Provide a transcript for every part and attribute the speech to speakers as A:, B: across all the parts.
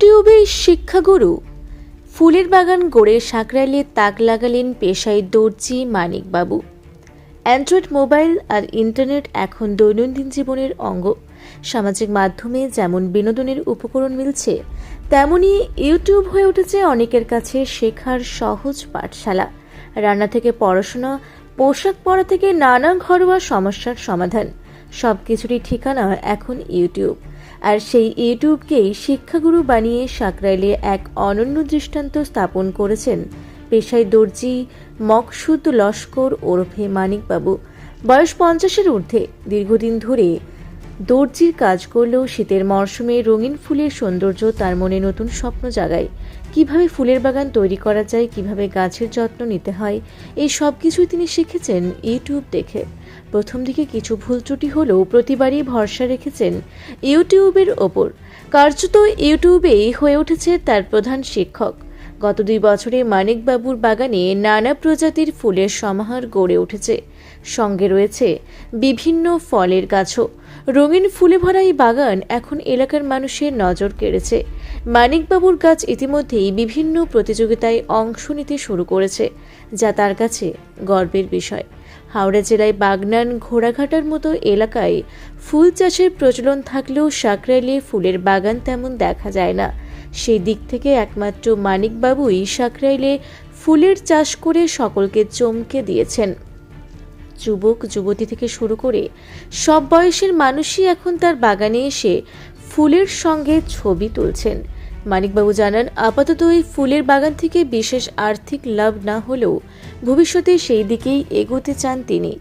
A: ইউটিউবে শিক্ষাগুরু। ফুলের বাগান গড়ে সাঁকরাইলে তাক লাগালেন পেশায় দর্জি মানিকবাবু। অ্যান্ড্রয়েড মোবাইল আর ইন্টারনেট এখন দৈনন্দিন জীবনের অঙ্গ। সামাজিক মাধ্যমে যেমন বিনোদনের উপকরণ মিলছে, তেমনি ইউটিউব হয়ে উঠেছে অনেকের কাছে শেখার সহজ পাঠশালা। রান্না থেকে পড়াশোনা, পোশাক পরা থেকে নানা ঘরোয়া সমস্যার সমাধান। সব কিছুরই ঠিকানা এখন ইউটিউব। আর সেই ইউটিউবকেই শিক্ষাগুরু বানিয়ে সাকরাইলে এক অনন্য দৃষ্টান্ত স্থাপন করেছেন পেশায় দর্জি, মকসুদ, লস্কর, ওরফে মানিকবাবু। বয়স পঞ্চাশের ঊর্ধ্বে, দীর্ঘদিন ধরে দর্জির কাজ করলেও শীতের মরশুমে রঙিন ফুলের সৌন্দর্য তার মনে নতুন স্বপ্ন জাগায়। কীভাবে ফুলের বাগান তৈরি করা যায়, কীভাবে গাছের যত্ন নিতে হয়, এই সব কিছুই তিনি শিখেছেন ইউটিউব দেখে। প্রথম দিকে কিছু ভুল ত্রুটি হলেও প্রতিবারই ভরসা রেখেছেন ইউটিউবের ওপর। কার্যত ইউটিউবেই হয়ে উঠেছে তার প্রধান শিক্ষক। গত দুই বছরে মানিকবাবুর বাগানে নানা প্রজাতির ফুলের সমাহার গড়ে উঠেছে। সঙ্গে রয়েছে বিভিন্ন ফলের গাছও। রঙিন ফুলে ভরা এই বাগান এখন এলাকার মানুষের নজর কেড়েছে। মানিকবাবুর গাছ ইতিমধ্যেই বিভিন্ন প্রতিযোগিতায় অংশ নিতে শুরু করেছে, যা তার কাছে গর্বের বিষয়। হাওড়া জেলায় বাগনান ঘোড়াঘাটার মতো এলাকায় ফুল চাষের প্রচলন থাকলেও সাকরাইলে ফুলের বাগান তেমন দেখা যায় না। সেই দিক থেকে একমাত্র মানিকবাবুই সাকরাইলে ফুলের চাষ করে সকলকে চমকে দিয়েছেন। যুবক, যুবতী থেকে শুরু করে সব বয়সের মানুষই এখন তার বাগানে এসে ফুলের সঙ্গে ছবি তুলছেন। মানিকবাবু জানান, আপাতত এই ফুলের বাগান থেকে বিশেষ আর্থিক লাভ না হলেও ভবিষ্যতে সেই দিকেই এগোতে চান তিনি।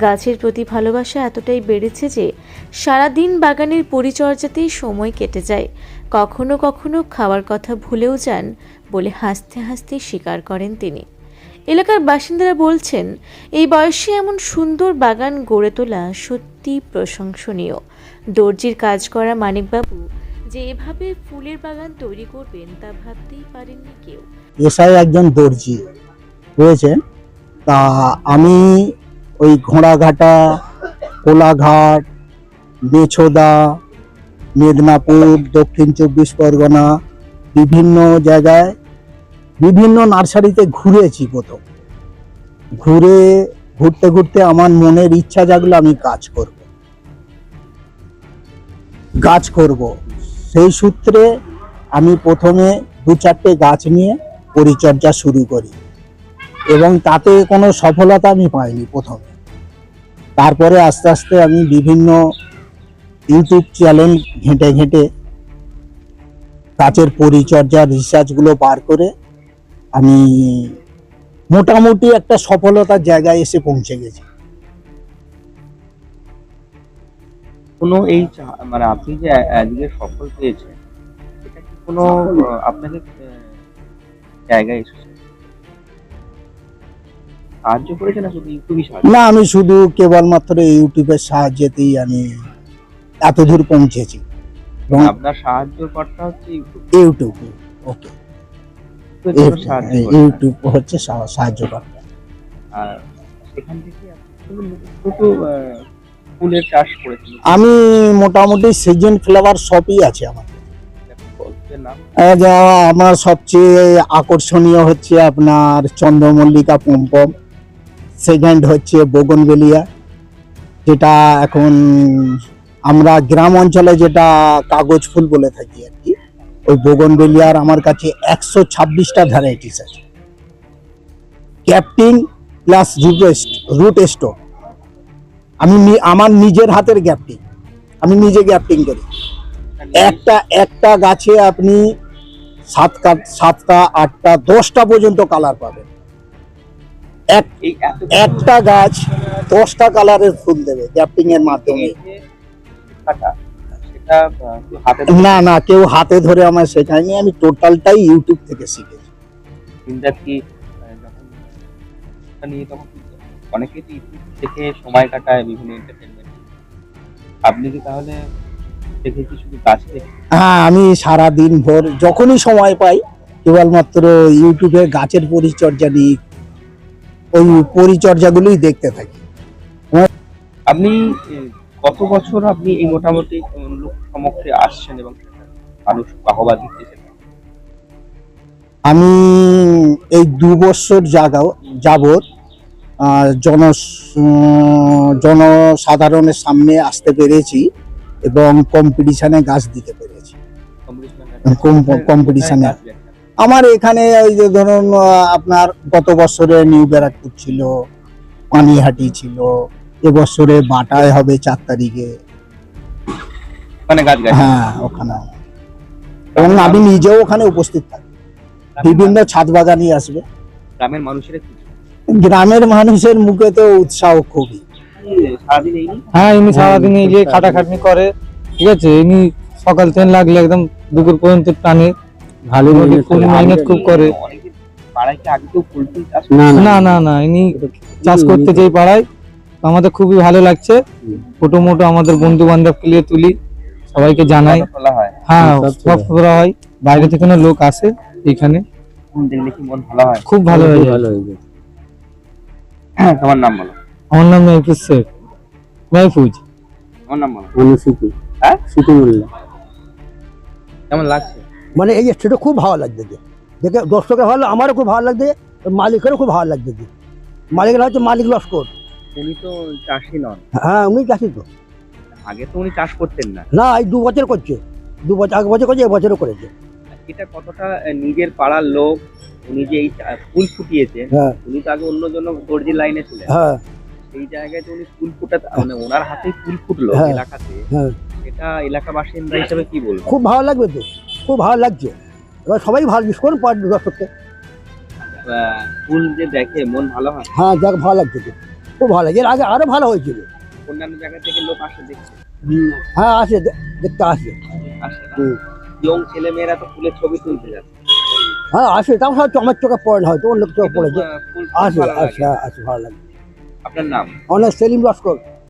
A: গাছের প্রতি ভালোবাসা এতটাই বেড়েছে যে সারাদিন বাগানের পরিচর্যাতেই সময় কেটে যায়। কখনো কখনো খাওয়ার কথা ভুলেও যান বলে হাসতে হাসতে স্বীকার করেন তিনি। এলাকার বাসিন্দারা বলছেন, এই বয়সে এমন সুন্দর বাগান গড়ে তোলা সত্যি প্রশংসনীয়। দর্জির কাজ করা মানিকবাবু যে এভাবে ফুলের বাগান তৈরি করবেন তা ভাবতেই পারেননি কেউ।
B: পেশায় একজন দর্জি রয়েছেন তা আমি ওই ঘোড়াঘাটা, কোলাঘাট মেছোদা মেদিনীপুর, দক্ষিণ চব্বিশ পরগনা, বিভিন্ন জায়গায় বিভিন্ন নার্সারিতে ঘুরেছি প্রথম। ঘুরে, ঘুরতে ঘুরতে আমার মনের ইচ্ছা জাগলো, আমি কাজ করব। গাছ করব। সেই সূত্রে আমি প্রথমে দু চারটে গাছ নিয়ে পরিচর্যা শুরু করি এবং তাতে কোনো সফলতা আমি পাইনি প্রথমে। তারপরে আস্তে আস্তে আমি বিভিন্ন ইউটিউব চ্যানেল ঘেঁটে ঘেঁটে গাছের পরিচর্যা রিসার্চগুলো বার করে আমি মোটামুটি একটা সফলতার জায়গায় এসে পৌঁছে গেছি।
C: কোনো এই মানে আপনি যে আজকে সফল পেয়েছেন এটা কি কোনো আপনাকে জায়গায় এসেছে? সাহায্য করেছে না শুধু ইউটিউবই সাহায্য?
B: না আমি শুধু কেবলমাত্র ইউটিউবের সাহায্যেতেই আমি এত দূর পৌঁছেছি। এবং
C: আপনার সাহায্যের কর্তা হচ্ছে ইউটিউব
B: ওকে। ইউটিউব হচ্ছে সা- সাহায্য করতে
C: আর সেখান থেকে ফুলের চাষ করেছিলেন
B: আমি মোটামুটি সিজন ফ্লেভার সবই আছে আমার। আমার সবচেয়ে আকর্ষণীয় হচ্ছে আপনার চন্দ্রমল্লিকা পম্পম। সেকেন্ড হচ্ছে বোগনবেলিয়া যেটা এখন আমরা গ্রাম অঞ্চলে যেটা কাগজ ফুল বলে থাকি আর কি ওই বোগনবেলিয়ার আমার কাছে একশো ছাব্বিশটা ভ্যারাইটিস আছে। ক্যাপটিং প্লাস রুট রুট স্টোক আমি আমার নিজের হাতের গ্যাপটিং আমি নিজে গ্যাপটিং করি। একটা একটা গাছে আপনি সাত সাতটা আটটা দশটা পর্যন্ত কালার পাবেন। এক একটা গাছ দশটা কালারের ফুল দেবে গ্যাপটিং এর মাধ্যমে।
C: শেখাটা, সেটা হাতে
B: না না কেউ হাতে ধরে আমার শেখায়নি আমি টোটালটাই ইউটিউব থেকে শিখেছি।
C: কি যখন নিয়ে তখন তো ইউটিউব থেকে সময় কাটায় বিভিন্ন এন্টারটেনমেন্ট আপনি কি তাহলে দেখে কি শুধু দেখে
B: হ্যাঁ আমি সারা দিন ভোর যখনই সময় পাই কেবলমাত্র ইউটিউবে গাছের পরিচর্যা নিয়ে ওই পরিচর্যাগুলোই দেখতে থাকি।
C: আপনি কত বছর আপনি এই মোটামুটি লোক সমক্ষে আসছেন এবং মানুষ বাহবা দিচ্ছে সেটা
B: আমি এই দু বছর জাগাও আহ, জন জনসাধারণের সামনে আসতে পেরেছি এবং কম্পিটিশানে গাছ দিতে পেরেছি। কম- competition আমার এখানে ওই যে ধরুন আপনার গত বছরে নিউ ব্যারাকপুর ছিল পানিহাটি ছিল এবছরে বাটায় হবে চার তারিখে।
C: গাছ
B: হ্যাঁ ওখানে। এবং আমি নিজেও ওখানে উপস্থিত থাকি। বিভিন্ন ছাদ বাগানি আসবে।
C: গ্রামের মানুষেরা
B: গ্রামের মানুষের মুখে তো উৎসাহ খুবই।
D: হ্যাঁ ইনি সারাদিন এই যে খাটাখাটনি করে। ঠিক আছে ইনি সকাল থেকে লাগলে একদম দুপুর পর্যন্ত টানে। ভালো ফুল মেহনত খুব করে। না না না ইনি চাষ করতে চাই পাড়ায় আমাদের খুবই ভালো লাগছে। ছোটো মোটো আমাদের বন্ধু বান্ধব নিয়ে তুলি সবাইকে জানাই।
C: ফটো হয়।
D: হ্যাঁ সব করা হয়। বাইরে থেকে লোক আসে এখানে।
C: মন হয়?
D: খুব ভালো হয়ে যায়।
C: তোমার নাম বলো।
D: আমার নাম মেহফুজ শেখ। মেহফুজ
C: আমার নাম বলো। হ্যাঁ? কেমন লাগছে?
E: মানে এই খুব ভালো লাগছে যে। দেখে দর্শকের ভালো আমারও খুব ভালো লাগছে মালিকেরও খুব ভালো লাগছে মালিকের হচ্ছে মালিক লস্কর।
C: উনি তো চাষি নন।
E: হ্যাঁ উনি চাষি তো।
C: আগে তো উনি চাষ করতেন না।
E: না এই দু বছর করছে। দু বছর এক বছর করছে এবছরও করেছে।
C: এটা কতটা নিজের পাড়ার লোক উনি যে এই ফুল ফুটিয়েছেন
E: হ্যাঁ।
C: উনি তো আগে অন্য জন্য দর্জি লাইনে ছিলেন।
E: হ্যাঁ।
C: সেই জায়গায় যে উনি ফুল ফুটাতে মানে ওনার হাতেই ফুল ফুটলো
E: হ্যাঁ,
C: এলাকাতে।
E: হ্যাঁ।
C: এটা এলাকা বাসিন্দা হিসেবে কি বলব?
E: খুব ভালো লাগবে তো। খুব ভালো লাগছে। এবার সবাই ভালো জিনিস করুন পার দর্শককে
C: আহ, ফুল যে দেখে মন ভালো হয়?
E: হ্যাঁ দেখ ভালো লাগছে তো। খুব ভালো এর আগে আরও ভালো হয়েছিল।
C: অন্যান্য জায়গা থেকে লোক আসে দেখছে।
E: হ্যাঁ আসে দেখতে আসে।
C: ইয়ং ছেলে মেয়েরা তো ফুলের ছবি তুলতে যাচ্ছে।
E: হ্যাঁ আসে তাও হয়তো আমার চোখে পড়ে হয়তো অন্য চোখে পড়েছে। আসে। আসে আসে ভালো লাগে।
C: আপনার নাম?
E: অনেক সেলিম লস্কর।